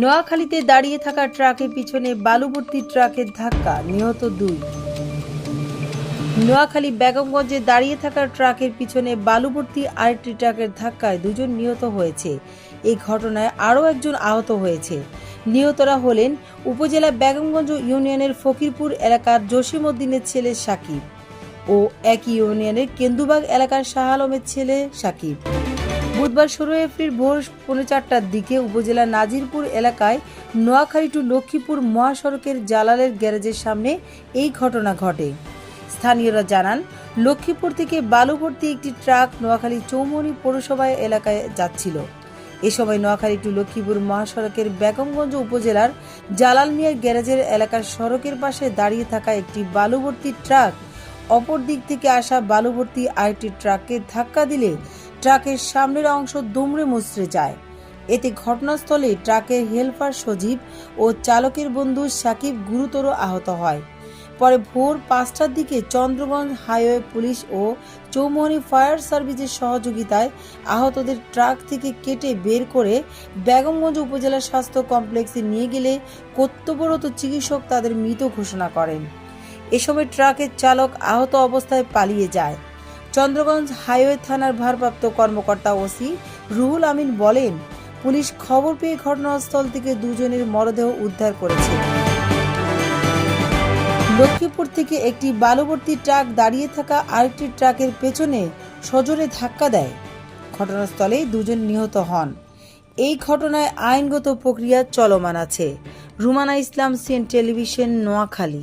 নোয়াখালীতে দাঁড়িয়ে থাকা ট্রাকের পিছনে বালুভর্তি ট্রাকের ধাক্কা, নিহত দুই। নোয়াখালী বেগমগঞ্জে দাঁড়িয়ে থাকা ট্রাকের পিছনে বালুভর্তি আরেকটি ট্রাকের ধাক্কায় দুজন নিহত হয়েছে। এই ঘটনায় আরও একজন আহত হয়েছে। নিহতরা হলেন উপজেলা বেগমগঞ্জ ইউনিয়নের ফকিরপুর এলাকার জসিম উদ্দিনের ছেলে সাকিব ও একই ইউনিয়নের কেন্দুবাগ এলাকার শাহ আলমের ছেলে সাকিব। বুধবার ষোলো এপ্রিল ভোর পৌনে চারটার দিকে উপজেলার নাজিরপুর এলাকায় নোয়াখালী টু লক্ষ্মীপুর মহাসড়কের জালালের গ্যারেজের সামনে এই ঘটনা ঘটে। স্থানীয়রা জানান, লক্ষ্মীপুর থেকে বালু ভর্তি একটি ট্রাক নোয়াখালী চৌমনি পৌরসভা এলাকায় যাচ্ছিল। এ সময় নোয়াখালী টু লক্ষ্মীপুর মহাসড়কের বেগমগঞ্জ উপজেলার জালাল মিয়ার গ্যারেজের এলাকার সড়কের পাশে দাঁড়িয়ে থাকা একটি বালুভর্তি ট্রাক অপর দিক থেকে আসা বালুভর্তি আরেকটি ট্রাককে ধাক্কা দিলে ট্রাকের সামনের অংশ দুমড়ে মুচড়ে যায়। এতে ঘটনাস্থলে ট্রাকের হেলপার সজীব ও চালকের বন্ধু সাকিব গুরুতর আহত হয়। পরে ভোর পাঁচটার দিকে চন্দ্রগঞ্জ হাইওয়ে পুলিশ ও চৌমোহনী ফায়ার সার্ভিসের সহযোগিতায় আহতদের ট্রাক থেকে কেটে বের করে বেগমগঞ্জ উপজেলা স্বাস্থ্য কমপ্লেক্সে নিয়ে গেলে কর্তব্যরত চিকিৎসক তাদের মৃত ঘোষণা করেন। এ সময় ট্রাকের চালক আহত অবস্থায় পালিয়ে যায়। চন্দ্রগঞ্জ হাইওয়ে থানার ভারপ্রাপ্ত কর্মকর্তা ওসি রুহুল আমিন বলেন, পুলিশ খবর পেয়ে ঘটনাস্থল থেকে দুজনের মরদেহ উদ্ধার করেছে। লক্ষ্মীপুর থেকে একটি বালুভর্তি ট্রাক দাঁড়িয়ে থাকা আরেকটি ট্রাকের পেছনে সজোরে ধাক্কা দেয়। ঘটনাস্থলে দুজন নিহত হন। এই ঘটনায় আইনগত প্রক্রিয়া চলমান আছে। Rumana Islam, CN television, Noakhali.